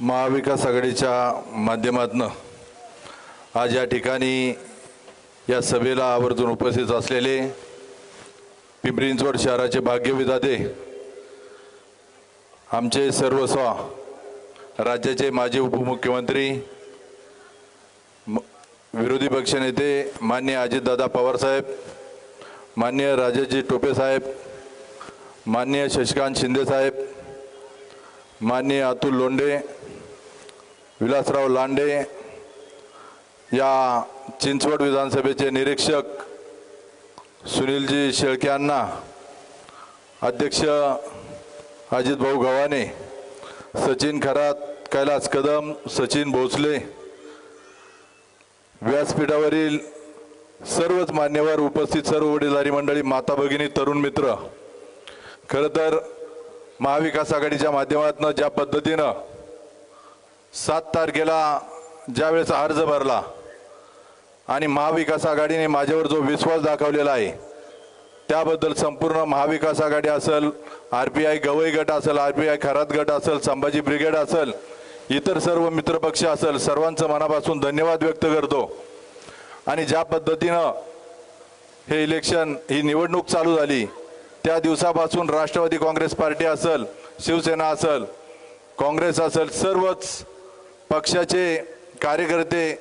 महाविकास आघाडीच्या माध्यमातनं आज या ठिकाणी या सभेला आवर्जून उपस्थित असलेले पिंपरींचवड शहराचे भाग्यविधाते आमचे सर्वस्व राज्याचे माजी उपमुख्यमंत्री म- विरोधी पक्षनेते मान्य अजितदादा पवारसाहेब मान्य राजाजी टोपे साहेब मान्य शशिकांत शिंदे साहेब अतुल लोंढे विलासराव लांडे या चिंचवड विधानसभेचे निरीक्षक सुनीलजी शेळके यांना अध्यक्ष अजित भाऊ गव्हाणे सचिन खरात कैलास कदम सचिन भोसले व्यासपीठावरील सर्वच मान्यवर उपस्थित सर्व वडीलधारी मंडळी माता भगिनी तरुण मित्र खरं तर महाविकास आघाडीच्या माध्यमातून ज्या पद्धतीनं सात तारखेला ज्यावेळेचा अर्ज भरला आणि महाविकास आघाडीने माझ्यावर जो विश्वास दाखवलेला आहे त्याबद्दल संपूर्ण महाविकास आघाडी असेल आर पी आय गवई गट असेल आर पी आय खरात गट असेल संभाजी ब्रिगेड असेल इतर सर्व मित्रपक्ष असेल सर्वांचं मनापासून धन्यवाद व्यक्त करतो. आणि ज्या पद्धतीनं हे इलेक्शन ही निवडणूक चालू झाली त्या दिवसापासून राष्ट्रवादी काँग्रेस पार्टी असेल शिवसेना असेल काँग्रेस असेल सर्वच पक्षाचे कार्यकर्ते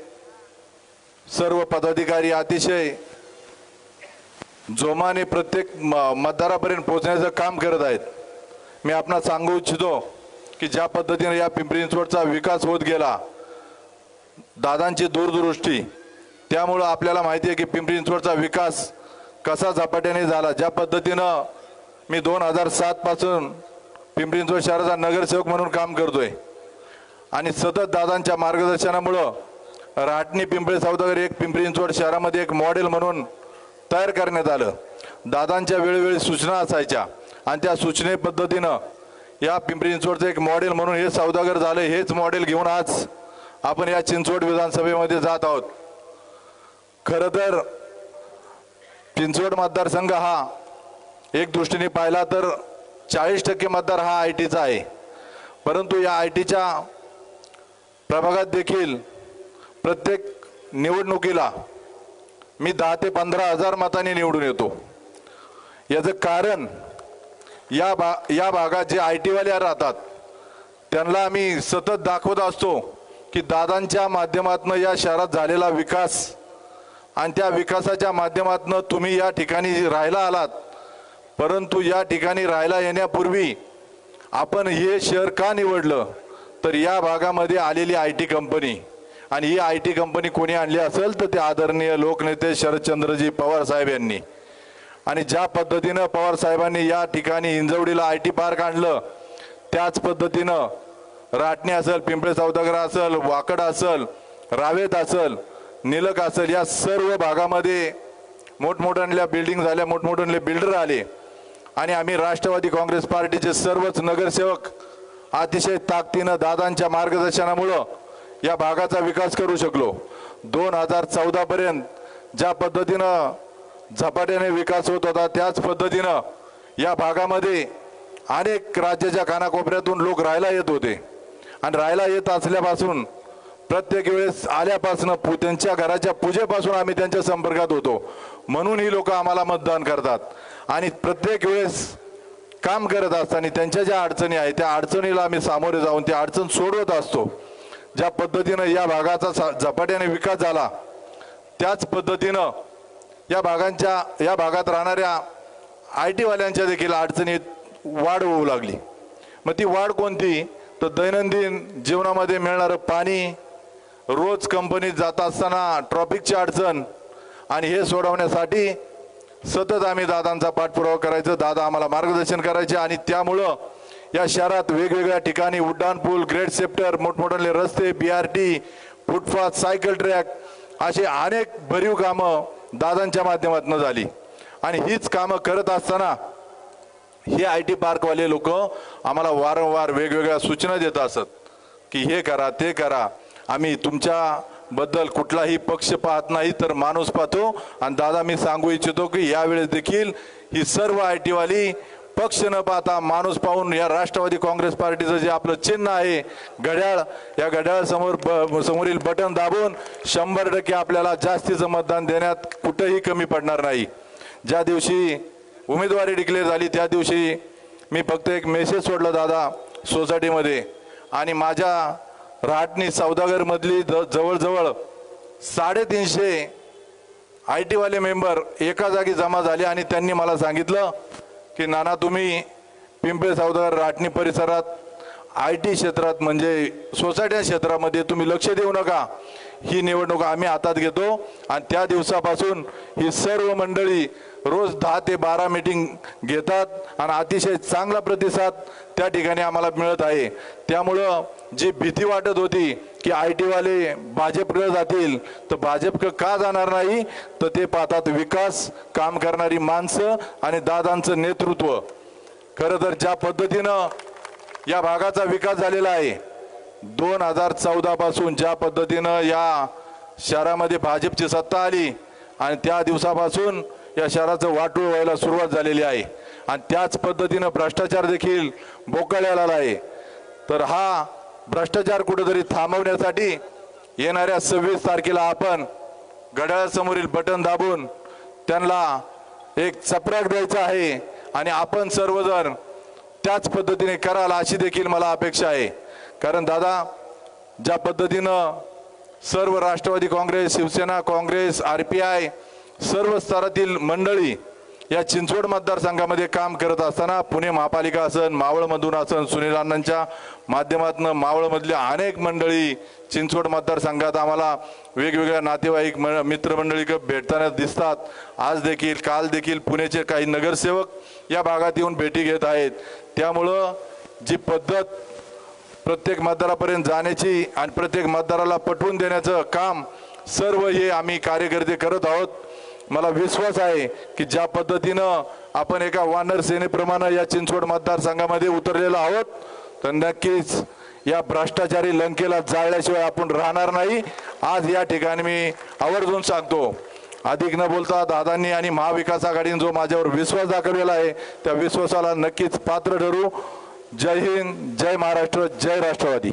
सर्व पदाधिकारी अतिशय जोमाने प्रत्येक म- मतदारापर्यंत पोहोचण्याचं काम करत आहेत. मी आपणास सांगू इच्छितो की ज्या पद्धतीने या पिंपरी चिंचवडचा विकास होत गेला दादांची दूरदृष्टी त्यामुळं आपल्याला माहिती आहे की पिंपरी चिंचवडचा विकास कसा झपाट्याने झाला. ज्या पद्धतीनं मी दोन हजार सातपासून पिंपरी चिंचवड शहराचा नगरसेवक म्हणून काम करतोय. आणि सतत दादांच्या मार्गदर्शनामुळं राटणी पिंपळे सौदागर एक पिंपरी चिंचवड शहरामध्ये एक मॉडेल म्हणून तयार करण्यात आलं. दादांच्या वेळोवेळी सूचना असायच्या आणि त्या सूचने पद्धतीनं या पिंपरी चिंचवडचं एक मॉडेल म्हणून हे सौदागर झालं. हेच मॉडेल घेऊन आज आपण या चिंचवड विधानसभेमध्ये जात आहोत. खरं तर चिंचवड मतदारसंघ हा एक दृष्टीने पाहिला तर चाळीस टक्के मतदार हा आय टीचा आहे. परंतु या आय टीच्या प्रभागात देखील प्रत्येक निवडणुकीला मी दहा ते पंधरा हजार मतांनी निवडून येतो. याचं कारण या भा या भागात जे आय टीवाले राहतात त्यांना आम्ही सतत दाखवत असतो की दादांच्या माध्यमातून या शहरात झालेला विकास आणि त्या विकासाच्या माध्यमातून तुम्ही या ठिकाणी राहायला आलात परंतु या ठिकाणी राहायला येण्यापूर्वी आपण हे शहर का निवडलं? तर या भागामध्ये आलेली आय टी कंपनी आणि ही आय टी कंपनी कोणी आणली असेल तर ते आदरणीय लोकनेते शरदचंद्रजी पवार साहेब यांनी. आणि ज्या पद्धतीनं पवार साहेबांनी या ठिकाणी हिंजवडीला आय टी पार्क आणलं त्याच पद्धतीनं राटणी असेल पिंपळे सौदागर असेल वाकड असेल रावेत असेल निलक असेल या सर्व भागामध्ये मोठमोठ्या बिल्डिंग झाल्या मोठमोठ्यांले बिल्डर आले. आणि आम्ही राष्ट्रवादी काँग्रेस पार्टीचे सर्वच नगरसेवक अतिशय ताकदीनं दादांच्या मार्गदर्शनामुळं या भागाचा विकास करू शकलो. दोन हजार चौदापर्यंत ज्या पद्धतीनं झपाट्याने विकास होत होता त्याच पद्धतीनं या भागामध्ये अनेक राज्याच्या कानाकोपऱ्यातून लोक राहायला येत होते. आणि राहायला येत असल्यापासून प्रत्येक वेळेस आल्यापासून पू त्यांच्या घराच्या पूजेपासून आम्ही त्यांच्या संपर्कात होतो. म्हणून ही लोक आम्हाला मतदान करतात. आणि प्रत्येक वेळेस काम करत असताना त्यांच्या ज्या अडचणी आहेत त्या अडचणीला आम्ही सामोरे जाऊन ती अडचण सोडवत असतो. ज्या पद्धतीनं या भागाचा सा- झपाट्याने विकास झाला त्याच पद्धतीनं या भागांच्या या भागात राहणाऱ्या आय टीवाल्यांच्या देखील अडचणीत वाढ होऊ लागली. मग ती वाढ कोणती? तर दैनंदिन जीवनामध्ये मिळणारं पाणी रोज कंपनीत जात असताना ट्रॉफिकची अडचण आणि हे सोडवण्यासाठी सतत आम्ही दादांचा पाठपुरावा करायचं. दादा आम्हाला मार्गदर्शन करायचे आणि त्यामुळं या शहरात वेगवेगळ्या ठिकाणी उड्डाण पूल ग्रेट सेप्टर मोठमोठे रस्ते B R T footpath cycle track असे अनेक भरीव कामं दादांच्या माध्यमातून झाली. आणि हीच कामं करत असताना हे आय टी पार्कवाले लोक आम्हाला वारंवार वेगवेगळ्या सूचना देत असत की हे करा ते करा. आम्ही तुमच्या बद्दल कुठलाही पक्ष पाहत नाही तर माणूस पाहतो. आणि दादा मी सांगू इच्छितो की यावेळेस देखील ही सर्व आय टीवाली पक्ष न पाहता माणूस पाहून या राष्ट्रवादी काँग्रेस पार्टीचं जे आपलं चिन्ह आहे घड्याळ या घड्याळ समोर ब- समोरील बटन दाबून शंभर टक्के आपल्याला जास्तीचं मतदान देण्यात कुठंही कमी पडणार नाही. ज्या दिवशी उमेदवारी डिक्लेअर झाली त्या दिवशी मी फक्त एक मेसेज सोडला दादा सोसायटीमध्ये. आणि माझ्या राहटणी सौदागरमधली ज जवळजवळ साडेतीनशे आय टीवाले मेंबर एका जागी जमा झाले आणि त्यांनी मला सांगितलं की नाना तुम्ही पिंपळे सौदागर राटणी परिसरात आय टी क्षेत्रात म्हणजे सोसायट्या क्षेत्रामध्ये तुम्ही लक्ष देऊ नका. ही निवडणूक आम्ही हातात घेतो आणि त्या दिवसापासून ही सर्व मंडळी रोज दहा ते बारा मीटिंग घेतात आणि अतिशय चांगला प्रतिसाद त्या ठिकाणी आम्हाला मिळत आहे. त्यामुळं जी भीती वाटत होती की आय टीवाले भाजपकडे जातील तर भाजप का जाणार नाही? तर ते पाहतात विकास काम करणारी माणसं आणि दादांचं नेतृत्व. खरं तर ज्या पद्धतीनं या भागाचा विकास झालेला आहे दोन हजार चौदापासून ज्या पद्धतीनं या शहरामध्ये भाजपची सत्ता आली आणि त्या दिवसापासून या शहराचं वाटूळ व्हायला सुरुवात झालेली आहे. आणि त्याच पद्धतीनं भ्रष्टाचार देखील बोकाळ्याला आहे. तर हा भ्रष्टाचार कुठेतरी थांबवण्यासाठी येणाऱ्या सव्वीस तारखेला आपण घड्याळासमोरील बटन दाबून त्यांना एक चपराक द्यायचा आहे आणि आपण सर्वजण त्याच पद्धतीने कराल अशी देखील मला अपेक्षा आहे. कारण दादा ज्या पद्धतीनं सर्व Rashtrawadi Congress Shivsena Congress R P I सर्व स्तरातील मंडळी या चिंचवड मतदारसंघामध्ये काम करत असताना पुणे महापालिका असन मावळमधून असन सुनील अण्णांच्या माध्यमातून मावळमधल्या अनेक मंडळी चिंचवड मतदारसंघात आम्हाला वेगवेगळ्या नातेवाईक म- मित्रमंडळी क- भेटताना दिसतात. आज देखील काल देखील पुणेचे काही नगरसेवक या भागात येऊन भेटी घेत आहेत. त्यामुळं जी पद्धत प्रत्येक मतदारापर्यंत जाण्याची आणि प्रत्येक मतदाराला पटवून देण्याचं काम सर्व हे आम्ही कार्यकर्ते करत आहोत. मला विश्वास आहे की ज्या पद्धतीनं आपण एका वानर सेनेप्रमाणे या चिंचवड मतदारसंघामध्ये उतरलेलो आहोत तर नक्कीच या भ्रष्टाचारी लंकेला जाळल्याशिवाय आपण राहणार नाही. आज या ठिकाणी मी आवर्जून सांगतो अधिक न बोलता दादांनी आणि महाविकास आघाडीने जो माझ्यावर विश्वास दाखवलेला आहे त्या विश्वासाला नक्कीच पात्र ठरू. जय हिंद जय महाराष्ट्र जय राष्ट्रवादी.